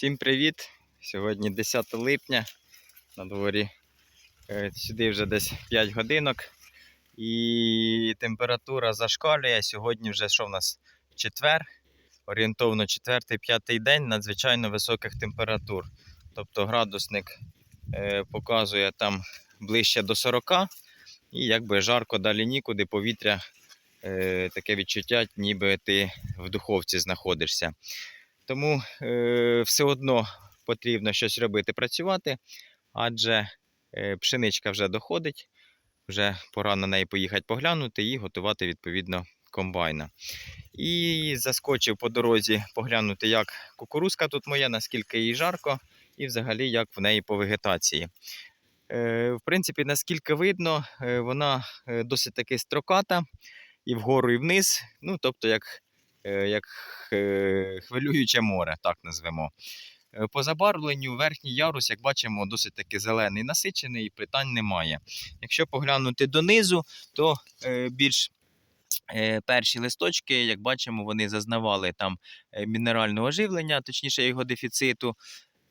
Всім привіт! Сьогодні 10 липня. На дворі е, сюди вже десь 5 годинок. І температура зашкалює. Сьогодні вже що в нас? Четвер, орієнтовно 4-5 день надзвичайно високих температур. Тобто градусник е, показує там ближче до 40 і якби жарко далі нікуди, повітря е, таке відчуття, ніби ти в духовці знаходишся. Тому е, все одно потрібно щось робити, працювати, адже е, пшеничка вже доходить, вже пора на неї поїхати поглянути і готувати відповідно комбайна. І заскочив по дорозі поглянути, як кукурузка тут моя, наскільки їй жарко, і взагалі як в неї по вегетації. Е, в принципі, наскільки видно, е, вона е, досить таки строката і вгору, і вниз. Ну, тобто, як як е, хвилююче море, так назвемо. Е, По забарвленню верхній ярус, як бачимо, досить таки зелений насичений і питань немає. Якщо поглянути донизу, то е, більш перші листочки, як бачимо, вони зазнавали там мінерального живлення, точніше його дефіциту,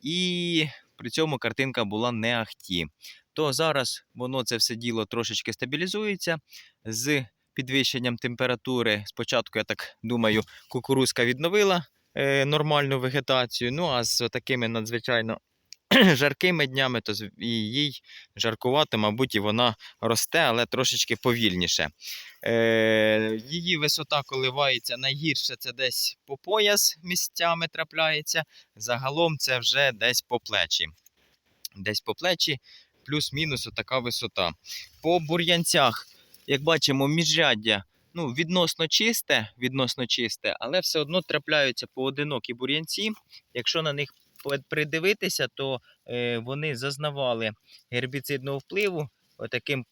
і при цьому картинка була не ахті. То зараз воно це все діло трошечки стабілізується з підвищенням температури. Спочатку, я так думаю, кукурузка відновила е, нормальну вегетацію. Ну а з такими надзвичайно жаркими днями, то і їй жаркувати, мабуть, і вона росте, але трошечки повільніше. Е, її висота коливається найгірше це десь по пояс місцями трапляється. Загалом це вже десь по плечі. Десь по плечі, плюс-мінус така висота. По бур'янцях, як бачимо, міжряддя ну, відносно чисте, відносно чисте, але все одно трапляються поодинокі бур'янці. Якщо на них придивитися, то е, вони зазнавали гербіцидного впливу отаким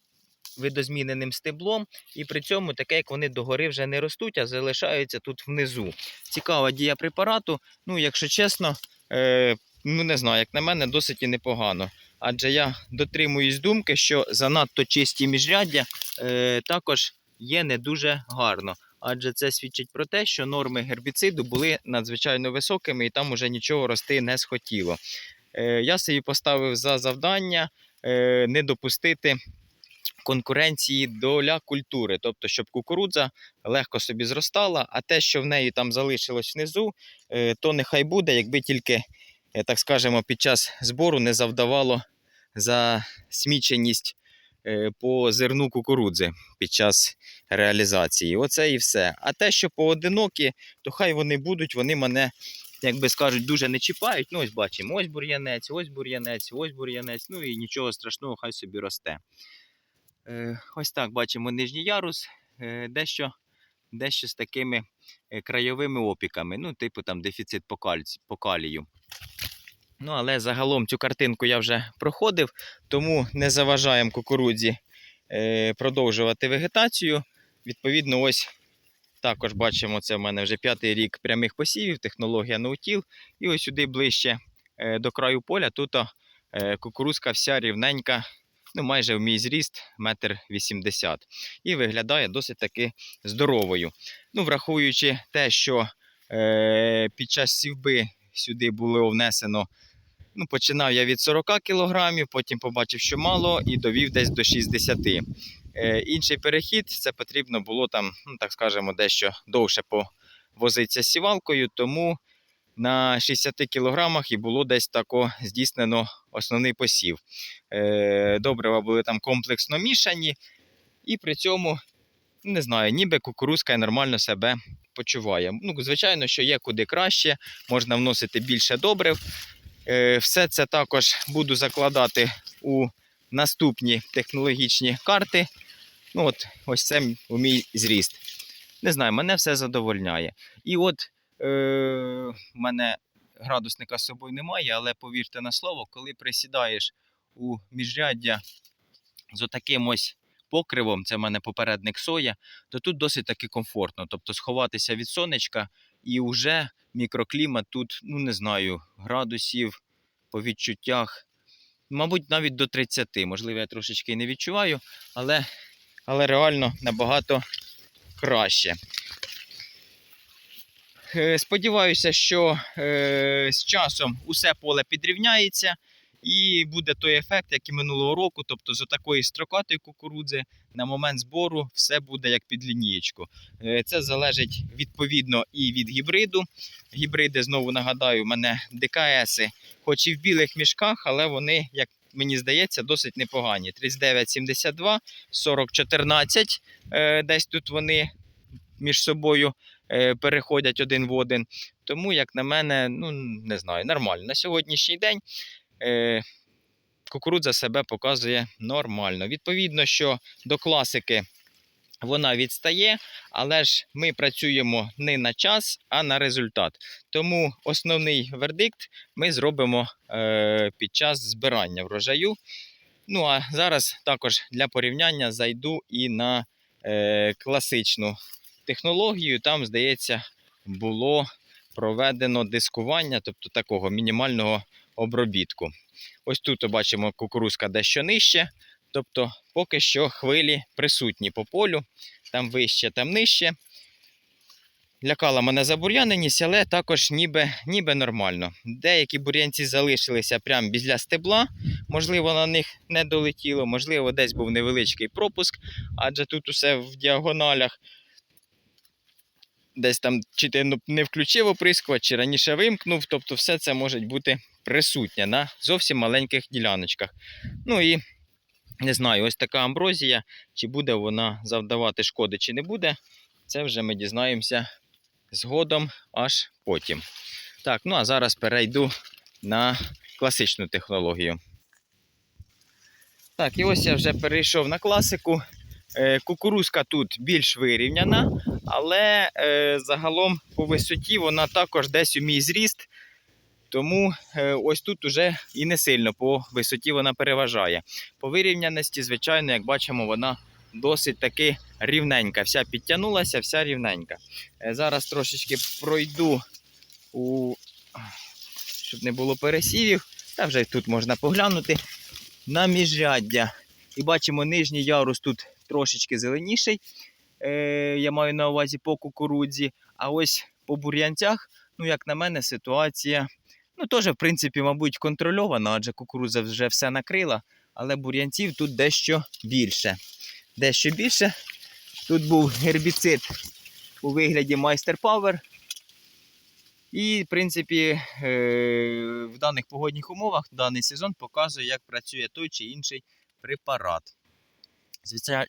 видозміненим стеблом, і при цьому таке, як вони догори вже не ростуть, а залишаються тут внизу. Цікава дія препарату. Ну, якщо чесно, е, ну не знаю, як на мене, досить і непогано. Адже я дотримуюсь думки, що занадто чисті міжряддя е, також є не дуже гарно. Адже це свідчить про те, що норми гербіциду були надзвичайно високими і там уже нічого рости не схотіло. Е, я собі поставив за завдання е, не допустити конкуренції доля культури, тобто, щоб кукурудза легко собі зростала, а те, що в неї там залишилось внизу, е, то нехай буде, якби тільки, так скажемо, під час збору не завдавало засміченість е, по зерну кукурудзи під час реалізації. Оце і все. А те, що поодинокі, то хай вони будуть, вони мене. Як би скажуть, дуже не чіпають. Ну, ось бачимо, ось бур'янець, ось бур'янець, ось бур'янець. Ну і нічого страшного, хай собі росте. Е, Ось так бачимо нижній ярус, е, дещо, дещо з такими краєвими опіками. Ну, типу там дефіцит по калію. Ну, але загалом цю картинку я вже проходив, тому не заважаємо кукурудзі е, продовжувати вегетацію. Відповідно, ось також бачимо, це в мене вже п'ятий рік прямих посівів, технологія ноутіл. І ось сюди ближче е, до краю поля, тут е, кукурузка вся рівненька, ну майже в мій зріст, метр вісімдесят. І виглядає досить таки здоровою. Ну, враховуючи те, що під час сівби сюди було внесено. Ну, починав я від 40 кг, потім побачив, що мало, і довів десь до 60 Е, інший перехід це потрібно було там, ну так скажемо, дещо довше повозитися з сівалкою, тому на 60 кілограмах і було десь тако здійснено основний посів. Е, добрива були там комплексно мішані, і при цьому, не знаю, ніби кукурузка нормально себе почуває. Ну, звичайно, що є куди краще, можна вносити більше добрив. Е, все це також буду закладати у наступні технологічні карти. Ну, от, ось це у мій зріст. Не знаю, мене все задовольняє. І от е, мене градусника з собою немає, але повірте на слово, коли присідаєш у міжряддя з отаким ось покривом, це в мене попередник соя, то тут досить таки комфортно. Тобто сховатися від сонечка і вже мікроклімат тут, ну не знаю, градусів по відчуттях. Мабуть, навіть до 30. Можливо, я трошечки не відчуваю, але, але реально набагато краще. Е, Сподіваюся, що е, з часом усе поле підрівняється і буде той ефект, як і минулого року. Тобто з такої строкатої кукурудзи на момент збору все буде як під лінієчку. Е, Це залежить відповідно і від гібриду. Гібриди, знову нагадаю, у мене ДКС, хоч і в білих мішках, але вони, як мені здається, досить непогані. 39,72, 40,14. Е, Десь тут вони між собою е, переходять один в один. Тому, як на мене, ну не знаю, нормально. На сьогоднішній день кукурудза себе показує нормально. Відповідно, що до класики вона відстає, але ж ми працюємо не на час, а на результат. Тому основний вердикт ми зробимо е, під час збирання врожаю. Ну а зараз також для порівняння зайду і на е, класичну технологію. Там, здається, було проведено дискування, тобто такого мінімального обробітку. Ось тут бачимо кукурузка дещо нижче. Тобто, поки що хвилі присутні по полю, там вище, там нижче. Лякала мене забур'яненість, але також ніби, ніби нормально. Деякі бур'янці залишилися прямо біля стебла, можливо, на них не долетіло, можливо, десь був невеличкий пропуск, адже тут усе в діагоналях. Десь там чи ти ну, не включив оприскувач, чи раніше вимкнув. Тобто все це може бути присутнє на зовсім маленьких діляночках. Ну і не знаю, ось така амброзія, чи буде вона завдавати шкоди, чи не буде. Це вже ми дізнаємося згодом аж потім. Так, ну а зараз перейду на класичну технологію. Так, і ось я вже перейшов на класику. Е, Кукурузка тут більш вирівняна, але е, загалом по висоті вона також десь у мій зріст. Тому е, ось тут уже і не сильно по висоті вона переважає. По вирівняності, звичайно, як бачимо, вона досить таки рівненька. Вся підтягнулася, вся рівненька. Е, Зараз трошечки пройду, у... щоб не було пересівів. Та вже тут можна поглянути на міжряддя. І бачимо, нижній ярус тут трошечки зеленіший. Е, я маю на увазі по кукурудзі. А ось по бур'янцях, ну, як на мене, ситуація ну, теж, в принципі, мабуть, контрольована, адже кукурудза вже все накрила, але бур'янців тут дещо більше. Дещо більше. Тут був гербіцид у вигляді Майстер Power. І, в принципі, е, в даних погодних умовах даний сезон показує, як працює той чи інший препарат.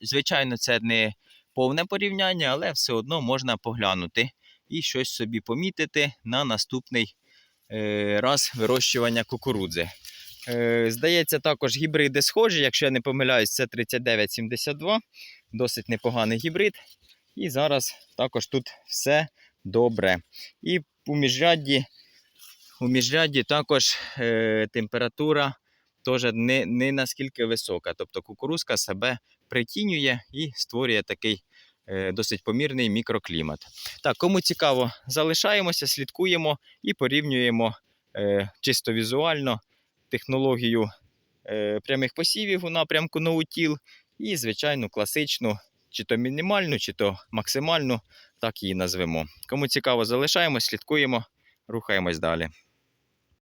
Звичайно, це не повне порівняння, але все одно можна поглянути і щось собі помітити на наступний раз вирощування кукурудзи. Е, Здається, також гібриди схожі. Якщо я не помиляюсь, це 3972, досить непоганий гібрид. І зараз також тут все добре. І у міжрядді, у міжрядді також е, температура теж не, не наскільки висока. Тобто кукурузка себе притінює і створює такий е, досить помірний мікроклімат. Так, кому цікаво, залишаємося, слідкуємо і порівнюємо е, чисто візуально технологію е, прямих посівів у напрямку ноутіл і, звичайно, класичну, чи то мінімальну, чи то максимальну, так її назвемо. Кому цікаво, залишаємось, слідкуємо, рухаємось далі.